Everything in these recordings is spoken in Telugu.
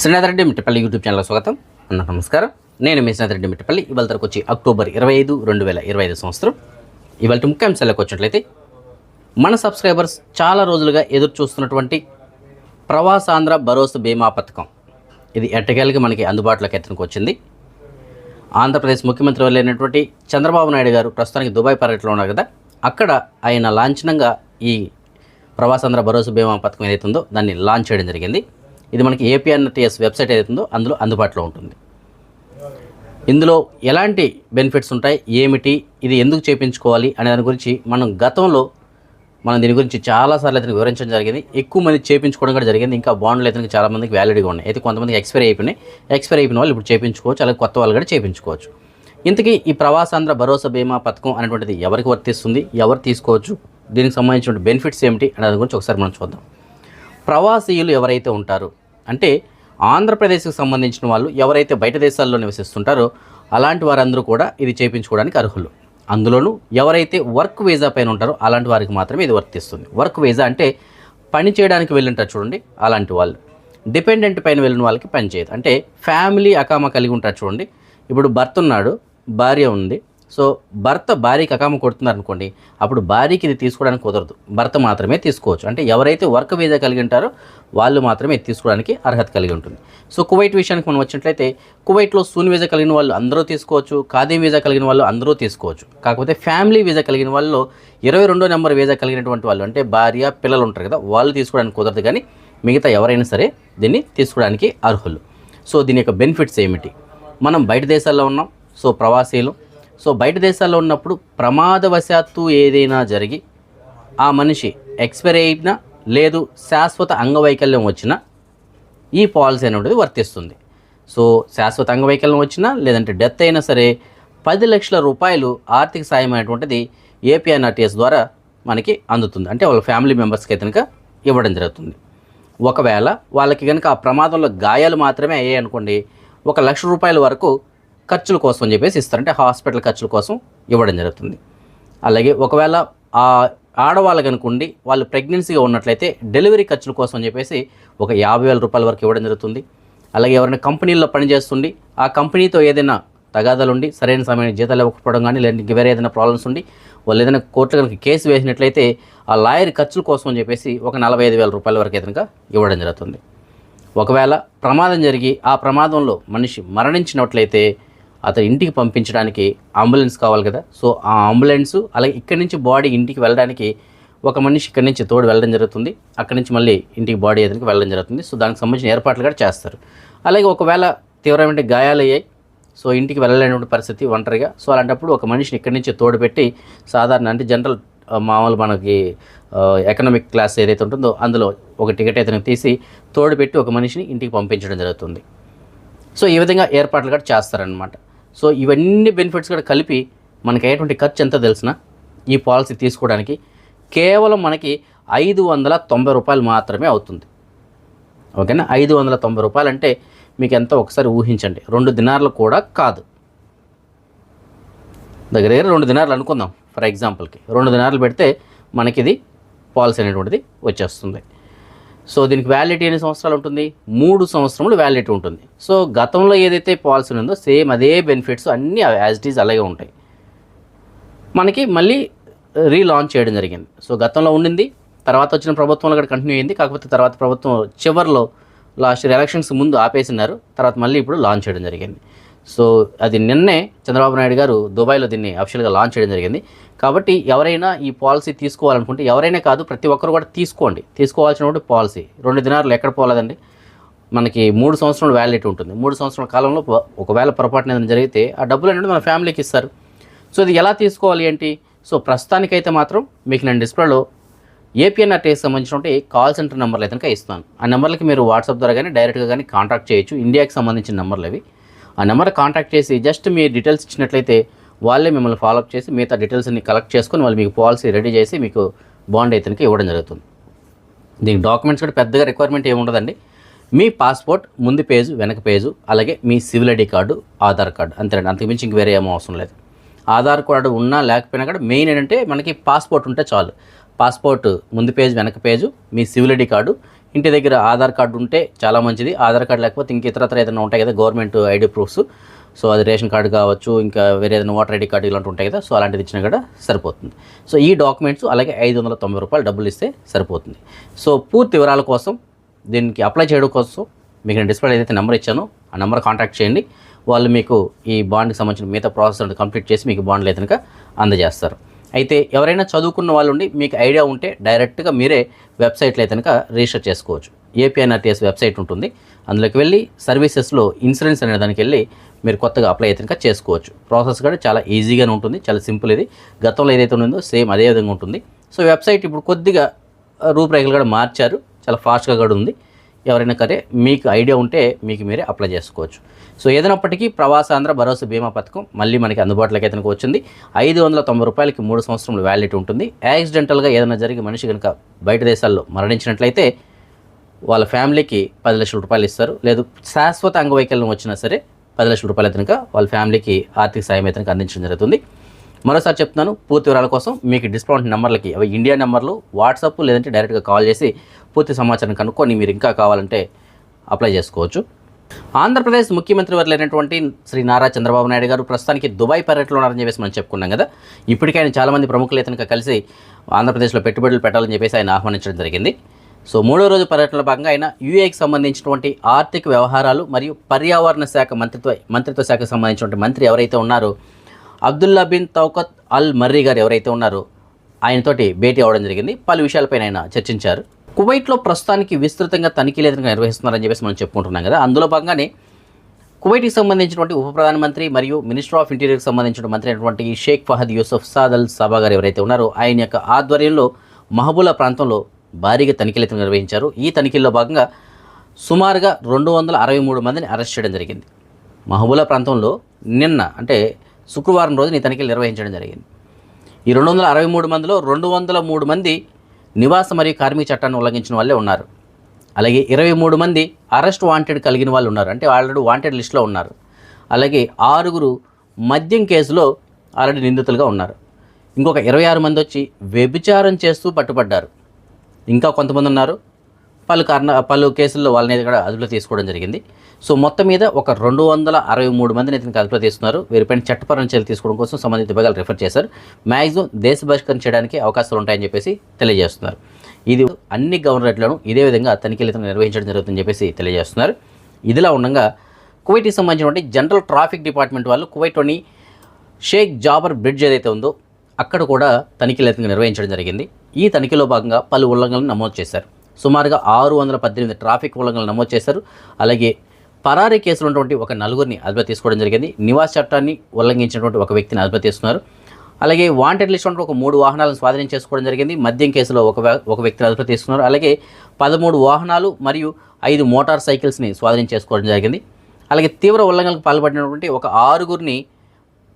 శ్రీనాథరెడ్డి మిట్టపల్లి యూట్యూబ్ ఛానల్ స్వాగతం. అన్న నమస్కారం. నేను మీ శ్రీనాథరెడ్డి మిట్టపల్లి ఇవాళ తరకు వచ్చి అక్టోబర్ ఇరవై ఐదు రెండు వేల ఇరవై ఐదు సంవత్సరం. ఇవాళ ముఖ్యాంశాలకు వచ్చినట్లయితే మన సబ్స్క్రైబర్స్ చాలా రోజులుగా ఎదురు చూస్తున్నటువంటి ప్రవాసాంధ్ర భరోసా బీమా పథకం. ఇది ఎట్టకేలకి మనకి అందుబాటులోకి ఎత్తనికి వచ్చింది. ఆంధ్రప్రదేశ్ ముఖ్యమంత్రి వెళ్ళినటువంటి చంద్రబాబు నాయుడు గారు ప్రస్తుతానికి దుబాయ్ పర్యటనలో ఉన్నారు కదా అక్కడ ఆయన లాంఛనంగా ఈ ప్రవాసాంధ్ర భరోసా బీమా పథకం ఏదైతే ఉందో దాన్ని లాంచ్ చేయడం జరిగింది. ఇది మనకి ఏపీఎన్టీఎస్ వెబ్సైట్ ఏదైతుందో అందులో అందుబాటులో ఉంటుంది. ఇందులో ఎలాంటి బెనిఫిట్స్ ఉంటాయి? ఏమిటి? ఇది ఎందుకు చేయించుకోవాలి అనే దాని గురించి మనం గతంలో మనం దీని గురించి చాలాసార్లు అయితే వివరించడం జరిగింది. ఎక్కువ మంది చేయించుకోవడం కూడా జరిగింది. ఇంకా బాండ్లు అయితే చాలా మందికి వ్యాలిడ్గా ఉన్నాయి. అయితే కొంతమందికి ఎక్స్పైర్ అయిపోయినాయి. ఎక్స్పైర్ అయిపోయిన వాళ్ళు ఇప్పుడు చేయించుకోవచ్చు అలాగే కొత్త వాళ్ళు కూడా చేయించుకోవచ్చు ఇంతకీ ఈ ప్రవాసాంధ్ర భరోసా బీమా పథకం అనేటువంటిది ఎవరికి వర్తిస్తుంది? ఎవరు తీసుకోవచ్చు? దీనికి సంబంధించిన బెనిఫిట్స్ ఏమిటి? అనే దాని గురించి ఒకసారి మనం చూద్దాం. ప్రవాసీయులు ఎవరైతే ఉంటారో అంటే ఆంధ్రప్రదేశ్కి సంబంధించిన వాళ్ళు ఎవరైతే బయట దేశాల్లో నివసిస్తుంటారో అలాంటి వారందరూ కూడా ఇది చేయించుకోవడానికి అర్హులు. అందులోనూ ఎవరైతే వర్క్ వీజా పైన ఉంటారో అలాంటి వారికి మాత్రమే ఇది వర్తిస్తుంది వర్క్ వీజా అంటే పని చేయడానికి వెళ్ళింటారు చూడండి అలాంటి వాళ్ళు. డిపెండెంట్ పైన వెళ్ళిన వాళ్ళకి పని చేయదు. అంటే ఫ్యామిలీ అకామ కలిగి ఉంటారు చూడండి. ఇప్పుడు భర్త ఉన్నాడు భార్య ఉంది. సో భర్త భార్యకి అకామ కొడుతున్నారు అనుకోండి అప్పుడు భార్యకి ఇది తీసుకోవడానికి కుదరదు. భర్త మాత్రమే తీసుకోవచ్చు. అంటే ఎవరైతే వర్క్ వీజా కలిగి ఉంటారో వాళ్ళు మాత్రమే తీసుకోవడానికి అర్హత కలిగి ఉంటుంది. సో కువైట్ విషయానికి మనం వచ్చినట్లయితే కువైట్లో సూన్ వీజా కలిగిన వాళ్ళు అందరూ తీసుకోవచ్చు ఖాదీం వీజా కలిగిన వాళ్ళు అందరూ తీసుకోవచ్చు. కాకపోతే ఫ్యామిలీ వీజా కలిగిన వాళ్ళు ఇరవై రెండో నెంబర్ వీజా కలిగినటువంటి వాళ్ళు అంటే భార్య పిల్లలు ఉంటారు కదా వాళ్ళు తీసుకోవడానికి కుదరదు కానీ మిగతా ఎవరైనా సరే దీన్ని తీసుకోవడానికి అర్హులు. సో దీని యొక్క బెనిఫిట్స్ ఏమిటి? మనం బయట దేశాల్లో ఉన్నాం సో ప్రవాసీలు సో బయట దేశాల్లో ఉన్నప్పుడు ప్రమాదవశాత్తు ఏదైనా జరిగి ఆ మనిషి ఎక్స్పైరీ అయినా లేదు శాశ్వత అంగవైకల్యం వచ్చినా ఈ పాలసీ అనేది వర్తిస్తుంది. సో శాశ్వత అంగవైకల్యం వచ్చినా లేదంటే డెత్ అయినా సరే పది లక్షల రూపాయలు ఆర్థిక సాయం అనేటువంటిది ఏపీఎన్ఆర్టీఎస్ ద్వారా మనకి అందుతుంది. అంటే వాళ్ళ ఫ్యామిలీ మెంబర్స్కి కనుక ఇవ్వడం జరుగుతుంది. ఒకవేళ వాళ్ళకి కనుక ఆ ప్రమాదంలో గాయాలు మాత్రమే అయ్యాయి అనుకోండి ఒక లక్ష రూపాయల వరకు ఖర్చుల కోసం అని చెప్పేసి ఇస్తారు అంటే హాస్పిటల్ ఖర్చుల కోసం ఇవ్వడం జరుగుతుంది. అలాగే ఒకవేళ ఆ ఆడవాళ్ళు కనుకుండి వాళ్ళు ప్రెగ్నెన్సీగా ఉన్నట్లయితే డెలివరీ ఖర్చుల కోసం అని చెప్పేసి ఒక యాభై వేల రూపాయల వరకు ఇవ్వడం జరుగుతుంది. అలాగే ఎవరైనా కంపెనీల్లో పనిచేస్తుండి ఆ కంపెనీతో ఏదైనా తగాదాలు ఉండి సరైన సమయానికి జీతాలు ఇవ్వకపోవడం కానీ లేదంటే వేరే ఏదైనా ప్రాబ్లమ్స్ ఉండి వాళ్ళు ఏదైనా కోర్టు కనుక కేసు వేసినట్లయితే ఆ లాయర్ ఖర్చుల కోసం అని చెప్పేసి ఒక నలభై ఐదు వేల రూపాయల వరకు కనుక ఇవ్వడం జరుగుతుంది. ఒకవేళ ప్రమాదం జరిగి ఆ ప్రమాదంలో మనిషి మరణించినట్లయితే అతను ఇంటికి పంపించడానికి అంబులెన్స్ కావాలి కదా. సో ఆ అంబులెన్స్ అలాగే ఇక్కడి నుంచి బాడీ ఇంటికి వెళ్ళడానికి ఒక మనిషి ఇక్కడి నుంచి తోడు వెళ్ళడం జరుగుతుంది. అక్కడి నుంచి మళ్ళీ ఇంటికి బాడీ ఎదురుకి వెళ్ళడం జరుగుతుంది. సో దానికి సంబంధించిన ఏర్పాట్లు కూడా చేస్తారు. అలాగే ఒకవేళ తీవ్రమైన గాయాలు అయ్యాయి సో ఇంటికి వెళ్ళలేనటువంటి పరిస్థితి ఒంటరిగా. సో అలాంటప్పుడు ఒక మనిషిని ఇక్కడి నుంచి తోడు పెట్టి సాధారణ అంటే జనరల్ మామూలు మనకి ఎకనామిక్ క్లాస్ ఏదైతే ఉంటుందో అందులో ఒక టికెట్ అయితే తీసి తోడు పెట్టి ఒక మనిషిని ఇంటికి పంపించడం జరుగుతుంది. సో ఈ విధంగా ఏర్పాట్లు కూడా చేస్తారనమాట సో ఇవన్నీ బెనిఫిట్స్ కూడా కలిపి మనకి అయ్యేటువంటి ఖర్చు ఎంత తెలిసిన ఈ పాలసీ తీసుకోవడానికి కేవలం మనకి ఐదు వందల తొంభై రూపాయలు మాత్రమే అవుతుంది. ఓకేనా? ఐదు వందల తొంభై రూపాయలు అంటే మీకు ఎంత ఒకసారి ఊహించండి. రెండు దినార్లు కూడా కాదు. దగ్గర దగ్గర రెండు దినార్లు అనుకుందాం. ఫర్ ఎగ్జాంపుల్కి రెండు దినార్లు పెడితే మనకి ఇది పాలసీ అనేటువంటిది వచ్చేస్తుంది. సో దీనికి వ్యాలిడిటీ ఎన్ని సంవత్సరాలు ఉంటుంది? మూడు సంవత్సరములు వ్యాలిడిటీ ఉంటుంది. సో గతంలో ఏదైతే పాలసీ ఉందో సేమ్ అదే బెనిఫిట్స్ అన్నీ యాజ్ ఇట్ ఈజ్ అలాగే ఉంటాయి. మనకి మళ్ళీ రీలాంచ్ చేయడం జరిగింది. సో గతంలో ఉండింది తర్వాత వచ్చిన ప్రభుత్వంలో కూడా కంటిన్యూ అయింది కాకపోతే తర్వాత ప్రభుత్వం చివరిలో లాస్ట్ ఇయర్ ఎలక్షన్స్ ముందు ఆపేసినారు తర్వాత మళ్ళీ ఇప్పుడు లాంచ్ చేయడం జరిగింది. సో అది నిన్నే చంద్రబాబు నాయుడు గారు దుబాయ్లో దీన్ని అఫిషియల్గా లాంచ్ చేయడం జరిగింది. కాబట్టి ఎవరైనా ఈ పాలసీ తీసుకోవాలనుకుంటే ఎవరైనా కాదు ప్రతి ఒక్కరు కూడా తీసుకోండి. తీసుకోవాల్సినటువంటి పాలసీ. రెండు దినాలు ఎక్కడ పోలేదండి. మనకి మూడు సంవత్సరాలు వ్యాలిడిటీ ఉంటుంది. మూడు సంవత్సరాల కాలంలో ఒకవేళ పొరపాటున ఏదైనా జరిగితే ఆ డబ్బులు అనేది మన ఫ్యామిలీకి ఇస్తారు. సో ఇది ఎలా తీసుకోవాలి ఏంటి? సో ప్రస్తుతానికైతే మాత్రం మీకు నేను డిస్ప్లేలో ఏపీఎన్ఆర్టీకి సంబంధించినటువంటి కాల్ సెంటర్ నెంబర్లు అయితే కనుక ఇస్తాను. ఆ నెంబర్లకి మీరు వాట్సాప్ ద్వారా కానీ డైరెక్ట్గా కానీ కాంటాక్ట్ చేయొచ్చు. ఇండియాకి సంబంధించిన నెంబర్లు అవి. ఆ నెంబర్ కాంటాక్ట్ చేసి జస్ట్ మీ డీటెయిల్స్ ఇచ్చినట్లయితే వాళ్ళే మిమ్మల్ని ఫాలోఅప్ చేసి మిగతా డీటెయిల్స్ని కలెక్ట్ చేసుకొని వాళ్ళు మీకు పాలసీ రెడీ చేసి మీకు బాండ్ అయితే ఇవ్వడం జరుగుతుంది. దీనికి డాక్యుమెంట్స్ కూడా పెద్దగా రిక్వైర్మెంట్ ఏమి ఉండదండి. మీ పాస్పోర్ట్ ముందు పేజు వెనక పేజు అలాగే మీ civil ID card Aadhaar card అంతేనండి. అంతకుమించి ఇంక వేరే ఏమో అవసరం లేదు. ఆధార్ కార్డు ఉన్నా లేకపోయినా కూడా మెయిన్ ఏంటంటే మనకి పాస్పోర్ట్ ఉంటే చాలు. పాస్పోర్ట్ ముందు పేజ్ వెనక పేజు మీ సివిల్ ఐడి కార్డు ఇంటి దగ్గర ఆధార్ కార్డు ఉంటే చాలా మంచిది. ఆధార్ కార్డు లేకపోతే ఇంక ఇతరత్ర ఏదైనా ఉంటాయి కదా గవర్నమెంట్ ఐడి ప్రూఫ్స్. సో అది రేషన్ కార్డు కావచ్చు ఇంకా వేరే ఏదైనా ఓటర్ ఐడి కార్డు ఇలాంటి ఉంటాయి కదా సో అలాంటిది ఇచ్చినా కూడా సరిపోతుంది. సో ఈ డాక్యుమెంట్స్ అలాగే ఐదు వందల తొంభై రూపాయలు డబ్బులు ఇస్తే సరిపోతుంది. సో పూర్తి వివరాల కోసం దీనికి అప్లై చేయడం కోసం మీకు నేను డిస్ప్లే ఏదైతే నెంబర్ ఇచ్చానో ఆ నెంబర్ కాంటాక్ట్ చేయండి. వాళ్ళు మీకు ఈ బాండ్కి సంబంధించిన మిగతా ప్రాసెస్ కంప్లీట్ చేసి మీకు బాండ్లు అయితే అందజేస్తారు. అయితే ఎవరైనా చదువుకున్న వాళ్ళు ఉండి మీకు ఐడియా ఉంటే డైరెక్ట్గా మీరే వెబ్సైట్లో అయితే కనుక రిజిస్టర్ చేసుకోవచ్చు. ఏపీఎన్ఆర్టీఎస్ వెబ్సైట్ ఉంటుంది. అందులోకి వెళ్ళి సర్వీసెస్లో ఇన్సూరెన్స్ అనే దానికి వెళ్ళి మీరు కొత్తగా అప్లై అయితే కనుక చేసుకోవచ్చు. ప్రాసెస్ కూడా చాలా ఈజీగానే ఉంటుంది. చాలా సింపుల్ ఇది. గతంలో ఏదైతే ఉందో సేమ్ అదే విధంగా ఉంటుంది. సో వెబ్సైట్ ఇప్పుడు కొద్దిగా రూపురేఖలు కూడా మార్చారు. చాలా ఫాస్ట్గా కూడా ఉంది. ఎవరైనా సరే మీకు ఐడియా ఉంటే మీకు మీరే అప్లై చేసుకోవచ్చు. సో ఏదైనప్పటికీ ప్రవాసాంధ్ర భరోసా బీమా పథకం మళ్ళీ మనకి అందుబాటులోకి అయితే వచ్చింది. ఐదు వందల తొంభై రూపాయలకి మూడు సంవత్సరంలో వ్యాలిడిటీ ఉంటుంది. యాక్సిడెంటల్గా ఏదైనా జరిగి మనిషి కనుక బయట దేశాల్లో మరణించినట్లయితే వాళ్ళ ఫ్యామిలీకి పది లక్షల రూపాయలు ఇస్తారు. లేదు శాశ్వత అంగవైకల్యం వచ్చినా సరే పది లక్షల రూపాయలు అయితే కనుక వాళ్ళ ఫ్యామిలీకి ఆర్థిక సాయం అయితే అందించడం జరుగుతుంది. మరోసారి చెప్తున్నాను పూర్తి వివరాల కోసం మీకు డిస్కౌంట్ నెంబర్లకి అవి ఇండియా నెంబర్లు వాట్సాప్ లేదంటే డైరెక్ట్గా కాల్ చేసి పూర్తి సమాచారం కనుక్కొని మీరు ఇంకా కావాలంటే అప్లై చేసుకోవచ్చు. ఆంధ్రప్రదేశ్ ముఖ్యమంత్రి వర్లైనటువంటి శ్రీ నారా చంద్రబాబు నాయుడు గారు ప్రస్తుతానికి దుబాయ్ పర్యటనలో ఉన్నారని చెప్పేసి మనం చెప్పుకున్నాం కదా. ఇప్పటికే ఆయన చాలామంది ప్రముఖులు ఇతనికి కలిసి ఆంధ్రప్రదేశ్లో పెట్టుబడులు పెట్టాలని చెప్పేసి ఆయన ఆహ్వానించడం జరిగింది. సో మూడో రోజు పర్యటనలో భాగంగా ఆయన యూఏకి సంబంధించినటువంటి ఆర్థిక వ్యవహారాలు మరియు పర్యావరణ శాఖ మంత్రిత్వ మంత్రిత్వ శాఖకు సంబంధించినటువంటి మంత్రి ఎవరైతే ఉన్నారో అబ్దుల్లా బిన్ తౌకత్ అల్ మర్రీ గారు ఎవరైతే ఉన్నారో ఆయనతోటి భేటీ అవ్వడం జరిగింది. పలు విషయాలపైన ఆయన చర్చించారు. కువైట్లో ప్రస్తుతానికి విస్తృతంగా తనిఖీలు ఎదురుగా నిర్వహిస్తున్నారని చెప్పేసి మనం చెప్పుకుంటున్నాం కదా. అందులో భాగంగానే కువైట్కి సంబంధించినటువంటి ఉప ప్రధానమంత్రి మరియు మినిస్టర్ ఆఫ్ ఇంటీరియర్కి సంబంధించిన మంత్రి అయినటువంటి షేక్ ఫహద్ యూసఫ్ సాదల్ సభా గారు ఎవరైతే ఉన్నారో ఆయన యొక్క ఆధ్వర్యంలో మహబూలా ప్రాంతంలో భారీగా తనిఖీలు అయితే నిర్వహించారు. ఈ తనిఖీల్లో భాగంగా సుమారుగా రెండు వందల అరవై మూడు మందిని అరెస్ట్ చేయడం జరిగింది. మహబూలా ప్రాంతంలో నిన్న అంటే శుక్రవారం రోజున ఈ తనిఖీలు నిర్వహించడం జరిగింది. ఈ రెండు వందల అరవై మూడు మందిలో రెండు వందల మూడు మంది నివాస మరియు కార్మిక చట్టాన్ని ఉల్లంఘించిన వాళ్ళే ఉన్నారు. అలాగే ఇరవై మూడు మంది అరెస్ట్ వాంటెడ్ కలిగిన వాళ్ళు ఉన్నారు. అంటే ఆల్రెడీ వాంటెడ్ లిస్ట్లో ఉన్నారు. అలాగే ఆరుగురు మద్యం కేసులో ఆల్రెడీ నిందితులుగా ఉన్నారు. ఇంకొక ఇరవై ఆరు మంది వచ్చి వ్యభిచారం చేస్తూ పట్టుబడ్డారు. ఇంకా కొంతమంది ఉన్నారు. పలు కారణ పలు కేసుల్లో వాళ్ళని కూడా అదుపులో తీసుకోవడం జరిగింది. సో మొత్తం మీద ఒక రెండు వందల అరవై మూడు మందిని ఇతనికి అదుపులో తీసుకున్నారు. వీరిపైన చట్టపరమైన చర్యలు తీసుకోవడం కోసం సంబంధిత విభాగాలు రిఫర్ చేశారు. మ్యాక్సిమం దేశ బహిష్కరణ చేయడానికి అవకాశాలు ఉంటాయని చెప్పేసి తెలియజేస్తున్నారు. ఇది అన్ని గవర్నరేట్లను ఇదే విధంగా తనిఖీలు ఇతను నిర్వహించడం జరుగుతుందని చెప్పేసి తెలియజేస్తున్నారు. ఇదిలా ఉండగా కువైట్కి సంబంధించినటువంటి జనరల్ ట్రాఫిక్ డిపార్ట్మెంట్ వాళ్ళు కువైట్లోని షేక్ జాబర్ బ్రిడ్జ్ ఏదైతే ఉందో అక్కడ కూడా తనిఖీలు అయితే నిర్వహించడం జరిగింది. ఈ తనిఖీలో భాగంగా పలు ఉల్లంఘనలు నమోదు చేశారు. సుమారుగా ఆరు వందల పద్దెనిమిది ట్రాఫిక్ ఉల్లంఘనలు నమోదు చేశారు. అలాగే పరారీ కేసులు ఉన్నటువంటి ఒక నలుగురిని అదుపు తీసుకోవడం జరిగింది. నివాస చట్టాన్ని ఉల్లంఘించినటువంటి ఒక వ్యక్తిని అదుపు తీసుకున్నారు అలాగే వాంటెడ్ లిస్ట్ ఉన్నటువంటి ఒక మూడు వాహనాలను స్వాధీనం చేసుకోవడం జరిగింది. మద్యం కేసులో ఒక ఒక వ్యక్తిని అదుపు తీసుకున్నారు అలాగే పదమూడు వాహనాలు మరియు ఐదు మోటార్ సైకిల్స్ని స్వాధీనం చేసుకోవడం జరిగింది. అలాగే తీవ్ర ఉల్లంఘనలకు పాల్పడినటువంటి ఒక ఆరుగురిని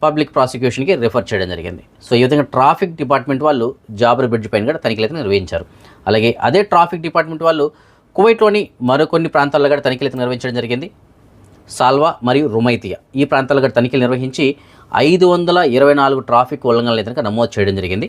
పబ్లిక్ ప్రాసిక్యూషన్కి రిఫర్ చేయడం జరిగింది. సో ఈ విధంగా ట్రాఫిక్ డిపార్ట్మెంట్ వాళ్ళు జాబర్ బ్రిడ్జ్ పైన కూడా తనిఖీలు అయితే నిర్వహించారు. అలాగే అదే ట్రాఫిక్ డిపార్ట్మెంట్ వాళ్ళు కువైట్లోని మరికొన్ని ప్రాంతాల్లో కూడా తనిఖీలు అయితే నిర్వహించడం జరిగింది. సాల్వా మరియు రుమైతియా ఈ ప్రాంతాల్లో కూడా తనిఖీలు నిర్వహించి ఐదు వందల ఇరవై నాలుగు ట్రాఫిక్ ఉల్లంఘనలు అయితే కనుక నమోదు చేయడం జరిగింది.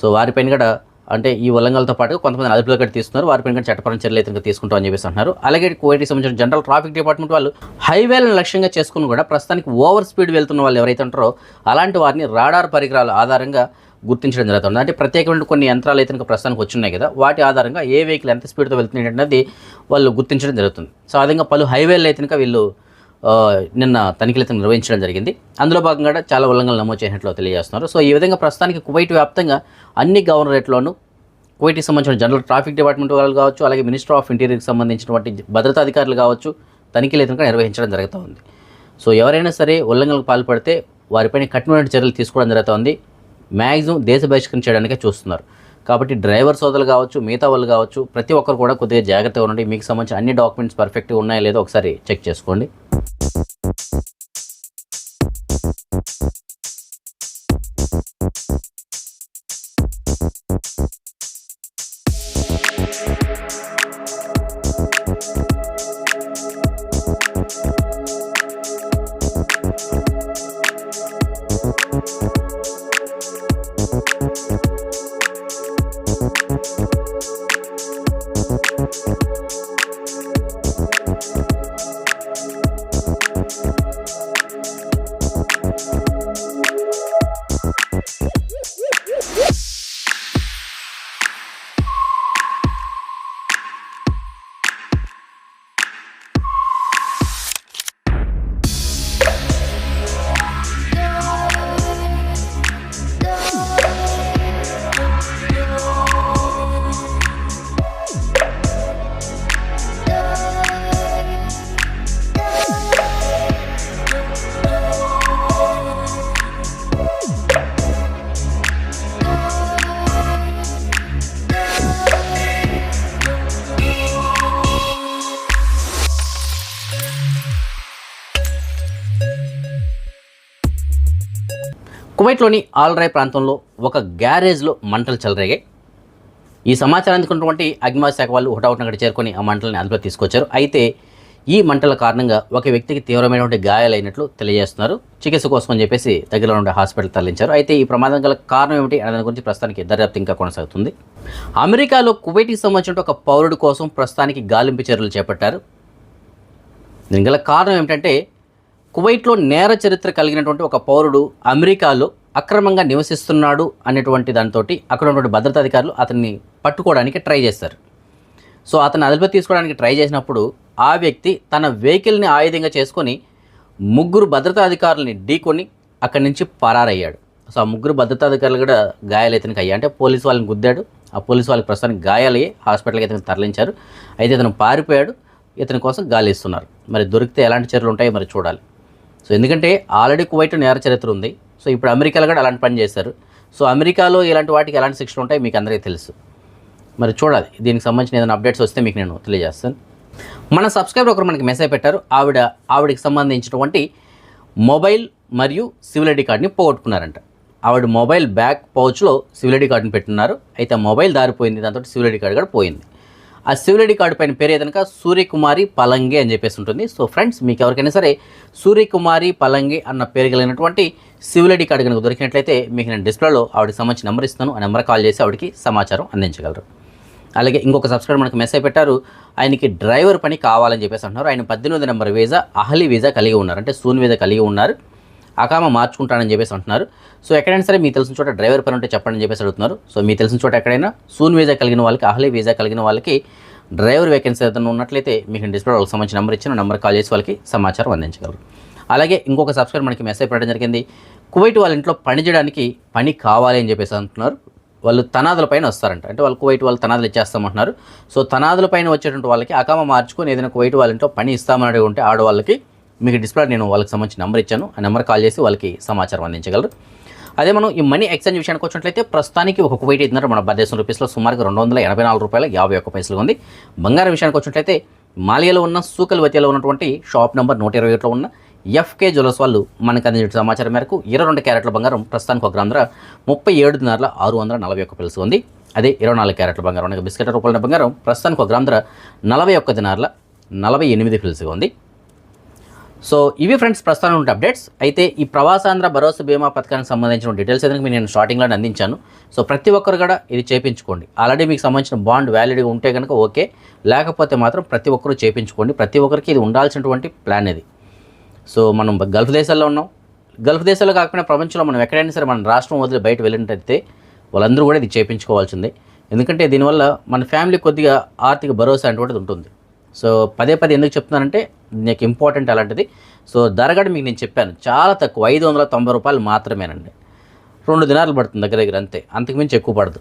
సో వారిపైన కూడా అంటే ఈ ఉల్లంఘనలతో పాటు కొంతమంది అదుపులో కూడా తీసుకున్నారు. వారిపైన కూడా చట్టపరమైన చర్యలు అయితే తీసుకుంటామని చెప్పేసి అంటున్నారు. అలాగే కువైట్కి సంబంధించిన జనరల్ ట్రాఫిక్ డిపార్ట్మెంట్ వాళ్ళు హైవేలను లక్ష్యంగా చేసుకుని కూడా ప్రస్తుతానికి ఓవర్ స్పీడ్ వెళ్తున్న వాళ్ళు ఎవరైతే ఉంటారో అలాంటి వారిని రాడార్ పరికరాల ఆధారంగా గుర్తించడం జరుగుతుంది. అంటే ప్రత్యేకమైన కొన్ని యంత్రాలు అయితే ప్రస్తుతానికి వచ్చున్నాయి కదా వాటి ఆధారంగా ఏ వెహికల్ ఎంత స్పీడ్తో వెళ్తున్నాయి అనేది వాళ్ళు గుర్తించడం జరుగుతుంది. సో ఆ విధంగా పలు హైవేలు అయితే కనుక వీళ్ళు నిన్న తనిఖీలు అయితే నిర్వహించడం జరిగింది. అందులో భాగంగా కూడా చాలా ఉల్లంఘనలు నమోదు చేసినట్లు తెలియజేస్తున్నారు. సో ఈ విధంగా ప్రస్తుతానికి కువైట్ వ్యాప్తంగా అన్ని గవర్నరేట్లోనూ కువైట్కి సంబంధించిన జనరల్ ట్రాఫిక్ డిపార్ట్మెంట్ వాళ్ళు కావచ్చు అలాగే మినిస్టర్ ఆఫ్ ఇంటీరియర్కి సంబంధించినటువంటి భద్రతా అధికారులు కావచ్చు తనిఖీలు అయితే నిర్వహించడం జరుగుతూ ఉంది సో ఎవరైనా సరే ఉల్లంఘనలకు పాల్పడితే వారిపైన కఠినమైన చర్యలు తీసుకోవడం జరుగుతుంది. మ్యాక్సిమం దేశ బహిష్కరణ చేయడానికే చూస్తున్నారు. కాబట్టి డ్రైవర్ సోదరులు కావచ్చు మిగతా వాళ్ళు కావచ్చు ప్రతి ఒక్కరు కూడా కొద్దిగా జాగ్రత్తగా ఉండండి. మీకు సంబంధించిన అన్ని డాక్యుమెంట్స్ పర్ఫెక్ట్గా ఉన్నాయో లేదో ఒకసారి చెక్ చేసుకోండి. కువైట్లోని ఆల్రాయ్ ప్రాంతంలో ఒక గ్యారేజ్లో మంటలు చెలరేగాయి. ఈ సమాచారం అందుకున్నటువంటి అగ్నిమాపక శాఖ వాళ్ళు హుటాహుటిన అక్కడ చేరుకొని ఆ మంటలను అదుపులో తీసుకొచ్చారు. అయితే ఈ మంటల కారణంగా ఒక వ్యక్తికి తీవ్రమైనటువంటి గాయాలైనట్లు తెలియజేస్తున్నారు. చికిత్స కోసం అని చెప్పేసి దగ్గరలో ఉండే హాస్పిటల్ తరలించారు. అయితే ఈ ప్రమాదం గల కారణం ఏమిటి అనే దాని గురించి ప్రస్తుతానికి దర్యాప్తు ఇంకా కొనసాగుతుంది. అమెరికాలో కువైట్కి సంబంధించిన ఒక పౌరుడు కోసం ప్రస్తుతానికి గాలింపు చర్యలు చేపట్టారు. దీని గల కారణం ఏమిటంటే కువైట్లో నేర చరిత్ర కలిగినటువంటి ఒక పౌరుడు అమెరికాలో అక్రమంగా నివసిస్తున్నాడు అనేటువంటి దాంతో అక్కడ ఉన్నటువంటి భద్రతాధికారులు అతన్ని పట్టుకోవడానికి ట్రై చేస్తారు. సో అతను అదుపు తీసుకోవడానికి ట్రై చేసినప్పుడు ఆ వ్యక్తి తన వెహికల్ని ఆయుధంగా చేసుకొని ముగ్గురు భద్రతా అధికారులని ఢీకొని అక్కడి నుంచి పరారయ్యాడు. సో ఆ ముగ్గురు భద్రతాధికారులు కూడా గాయాలు అయ్యా అంటే పోలీసు వాళ్ళని గుద్దాడు. ఆ పోలీసు వాళ్ళకి ప్రస్తుతానికి గాయాలయ్యి హాస్పిటల్కి ఇతను తరలించారు. అయితే ఇతను పారిపోయాడు. ఇతని కోసం గాలి ఇస్తున్నారు మరి దొరికితే ఎలాంటి చర్యలు ఉంటాయో మరి చూడాలి. సో ఎందుకంటే ఆల్రెడీ కువైట్ నేర చరిత్ర ఉంది. సో ఇప్పుడు అమెరికాలో కూడా అలాంటి పని చేశారు. సో అమెరికాలో ఇలాంటి వాటికి ఎలాంటి శిక్షలు ఉంటాయి మీకు అందరికీ తెలుసు. మరి చూడాలి. దీనికి సంబంధించిన ఏదైనా అప్డేట్స్ వస్తే మీకు నేను తెలియజేస్తాను. మన సబ్స్క్రైబర్ ఒకరు మనకి మెసేజ్ పెట్టారు. ఆవిడ ఆవిడకి సంబంధించినటువంటి మొబైల్ మరియు సివిల్ ఐడి కార్డుని పోగొట్టుకున్నారంట. ఆవిడ మొబైల్ బ్యాక్ పౌచ్లో సివిల్ ఐడి కార్డుని పెట్టున్నారు. అయితే మొబైల్ దారిపోయింది. దాంతో సివిల్ ఐడి కార్డు కూడా పోయింది. ఆ సివిల్ ఐడి కార్డు పైన పేరు ఏదనక సూర్యకుమారి పలంగి అని చెప్పేసి ఉంటుంది. సో ఫ్రెండ్స్ మీకు ఎవరికైనా సరే సూర్యకుమారి పలంగి అన్న పేరు కలిగినటువంటి సివిల్ ఐడి కార్డు కనుక దొరికినట్లయితే మీకు నేను డిస్ప్లేలో ఆవిడకి సంబంధించిన నెంబర్ ఇస్తాను. ఆ నెంబర్ కాల్ చేసి ఆవిడకి సమాచారం అందించగలరు. అలాగే ఇంకొక సబ్స్క్రైబర్ మనకు మెసేజ్ పెట్టారు ఆయనకి డ్రైవర్ పని కావాలని చెప్పేసి అంటున్నారు. ఆయన పద్దెనిమిది నెంబర్ వీజా అహలి వీజా కలిగి ఉన్నారు. అంటే సూన్ వీజా కలిగి ఉన్నారు. అకామ మార్చుకుంటానని చెప్పేసి అంటున్నారు. సో ఎక్కడైనా సరే మీకు తెలిసిన చోట డ్రైవర్ పని ఉంటే చెప్పండి అని చెప్పేసి అడుగుతున్నారు. సో మీకు తెలిసిన చోట ఎక్కడైనా సూన్ వీజా కలిగిన వాళ్ళకి అహలి వీజా కలిగిన వాళ్ళకి డ్రైవర్ వేకెన్సీ ఏదైనా ఉన్నట్లయితే మీకు డిస్ప్లే వాళ్ళకి సంబంధించిన నెంబర్ ఇచ్చిన. నెంబర్ కాల్ చేసి వాళ్ళకి సమాచారం అందించగలరు. అలాగే ఇంకొక సబ్స్క్రైబర్ మనకి మెసేజ్ పెట్టడం జరిగింది. కువైట్ వాళ్ళ ఇంట్లో పని చేయడానికి పని కావాలి అని చెప్పేసి అంటున్నారు. వాళ్ళు తనాదుల పైన వస్తారంట. అంటే వాళ్ళు కువైట్ వాళ్ళు తనాదులు ఇచ్చేస్తామంటున్నారు. సో తనాదుల పైన వచ్చేటువంటి వాళ్ళకి అకామ మార్చుకొని ఏదైనా కువైట్ వాళ్ళ ఇంట్లో పని ఇస్తామని అడిగి ఉంటే ఆడవాళ్ళకి మీకు డిస్ప్లే నేను వాళ్ళకి సంబంధించిన నెంబర్ ఇచ్చాను. ఆ నెంబర్ కాల్ చేసి వాళ్ళకి సమాచారం అందించగలరు. అదే మనం ఈ మనీ ఎక్స్చేంజ్ విషయానికి వచ్చినట్లయితే ప్రస్తుతానికి ఒక కువైట్ ఇద్దరు మన భారతదేశం రూపీస్లో సుమారుగా రెండు వందల ఎనభై నాలుగు రూపాయల యాభై ఒక్క పైసలు ఉంది. బంగారం విషయానికి వచ్చినట్లయితే మాలియాలో ఉన్న సూకల్వతిలో ఉన్నటువంటి షాప్ నెంబర్ నూట ఇరవై ఒకటిలో ఉన్న ఎఫ్కే జ్యువెలర్స్ వాళ్ళు మనకు అందించిన సమాచారం మేరకు ఇరవై రెండు క్యారెట్ల బంగారం ప్రస్తుతానికి ఒక గ్రాంధ్ర ముప్పై ఏడు ఆరు వందల నలభై ఒక్క పిలుసు ఉంది. అదే ఇరవై నాలుగు క్యారెట్ల బంగారం. అనగా బిస్కెట్ రూపాయల బంగారం ప్రస్తుతానికి ఒక గ్రాంధ్ర నలభై ఒక్క దినార్ల నలభై ఎనిమిది పిలుసుగా ఉంది. సో ఇవి ఫ్రెండ్స్ ప్రస్తుతం ఉంటే అప్డేట్స్. అయితే ఈ ప్రవాసాంధ్ర భరోసా బీమా పథకానికి సంబంధించిన డీటెయిల్స్ ఏదైనా నేను స్టార్టింగ్లో అందించాను. సో ప్రతి ఒక్కరు కూడా ఇది చేయించుకోండి ఆల్రెడీ మీకు సంబంధించిన బాండ్ వ్యాలిడ్ ఉంటే కనుక ఓకే. లేకపోతే మాత్రం ప్రతి ఒక్కరు చేయించుకోండి ప్రతి ఒక్కరికి ఇది ఉండాల్సినటువంటి ప్లాన్ ఇది. సో మనం గల్ఫ్ దేశాల్లో ఉన్నాం. గల్ఫ్ దేశాల్లో కాకపోయినా ప్రపంచంలో మనం ఎక్కడైనా సరే మన రాష్ట్రం వదిలి బయట వెళ్ళినట్టయితే వాళ్ళందరూ కూడా ఇది చేయించుకోవాల్సిందే ఎందుకంటే దీనివల్ల మన ఫ్యామిలీ కొద్దిగా ఆర్థిక భరోసా అటువంటిది ఉంటుంది. సో పదే పదే ఎందుకు చెప్తున్నానంటే నీకు ఇంపార్టెంట్ అలాంటిది. సో ధర మీకు నేను చెప్పాను చాలా తక్కువ ఐదు వందల తొంభై రూపాయలు మాత్రమేనండి. రెండు దినాలు పడుతుంది దగ్గర దగ్గర అంతే అంతకుమించి ఎక్కువ పడదు.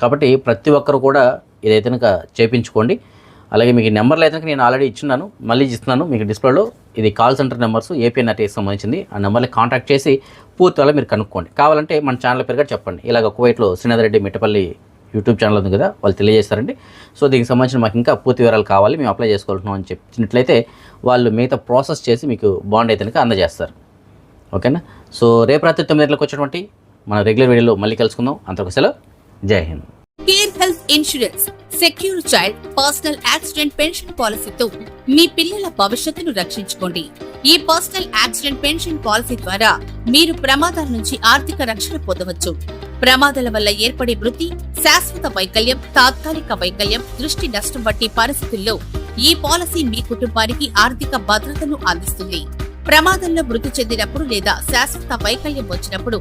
కాబట్టి ప్రతి ఒక్కరు కూడా ఇదైతే కనుక చేపించుకోండి. అలాగే మీకు ఈ నెంబర్లు అయితే నేను ఆల్రెడీ ఇచ్చున్నాను మళ్ళీ ఇస్తున్నాను మీకు డిస్ప్లేలో ఇది కాల్ సెంటర్ నెంబర్స్ ఏపీఎన్ఆర్టీకి సంబంధించింది ఆ నెంబర్ని కాంటాక్ట్ చేసి పూర్తి వల్ల మీరు కనుక్కోండి. కావాలంటే మన ఛానల్ పేరు కూడా చెప్పండి. ఇలాగ కువైట్లో శ్రీనాథ్ రెడ్డి మిట్టపల్లి యూట్యూబ్ ఛానల్ ఉంది కదా వాళ్ళు తెలియజేస్తారండి. సో దీనికి సంబంధించిన మాకు ఇంకా పూర్తి వివరాలు కావాలి మేము అప్లై చేసుకుంటున్నాం అని చెప్పినట్లయితే వాళ్ళు మిగతా ప్రాసెస్ చేసి మీకు బాండ్ అయితే కనుక అందజేస్తారు. ఓకేనా? సో రేపు రాత్రి తొమ్మిది గంటలకు వచ్చేటువంటి మన రెగ్యులర్ వీడియోలో మళ్ళీ కలుసుకుందాం. అంతకు సెలవు. Jai Hind. Care health insurance secure child personal accident pension పాలసీతో మీ పిల్లల భవిష్యత్తును రక్షించుకోండి. ఈ పర్సనల్ యాక్సిడెంట్ పెన్షన్ పాలసీ ద్వారా మీరు ప్రమాదాల నుంచి ఆర్థిక రక్షణ పొందవచ్చు. ప్రమాదాల వల్ల ఏర్పడే మృతి శాశ్వత వైకల్యం తాత్కాలిక వైకల్యం దృష్టి నష్టం వంటి పరిస్థితుల్లో ఈ పాలసీ మీ కుటుంబానికి ఆర్థిక భద్రతను అందిస్తుంది. ప్రమాదంలో మృతి చెందినప్పుడు లేదా శాశ్వత వైకల్యం వచ్చినప్పుడు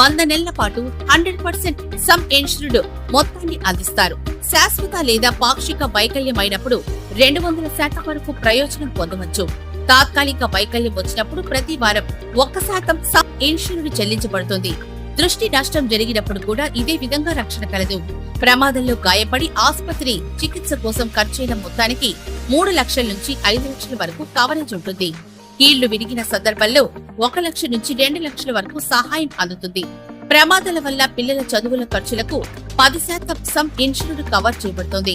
వంద నెలల పాటు హండ్రెడ్ పర్సెంట్ సమ్ ఇన్సూర్డ్ మొత్తాన్ని అందిస్తారు. శాశ్వత లేదా పాక్షిక వైకల్యం అయినప్పుడు రెండు వందల శాతం వరకు ప్రయోజనం పొందవచ్చు. తాత్కాలిక వైకల్యం వచ్చినప్పుడు ప్రతి వారం ఒక్క శాతం సమ్ ఇన్సూర్డ్ చెల్లించబడుతుంది. దృష్టి నష్టం జరిగినప్పుడు కూడా ఇదే విధంగా రక్షణ కలదు. ప్రమాదంలో గాయపడి ఆసుపత్రి చికిత్స కోసం ఖర్చైన మొత్తానికి మూడు లక్షల నుంచి ఐదు లక్షల వరకు కవరేజ్ ఉంటుంది. కీళ్ళు విరిగిన సందర్భంలో ఒక లక్ష నుంచి రెండు లక్షల వరకు సహాయం అందుతుంది. ప్రమాదాల వల్ల పిల్లల చదువుల ఖర్చులకు పది శాతం సమ్ ఇన్సూరెన్స్ కవర్ చేయబడుతుంది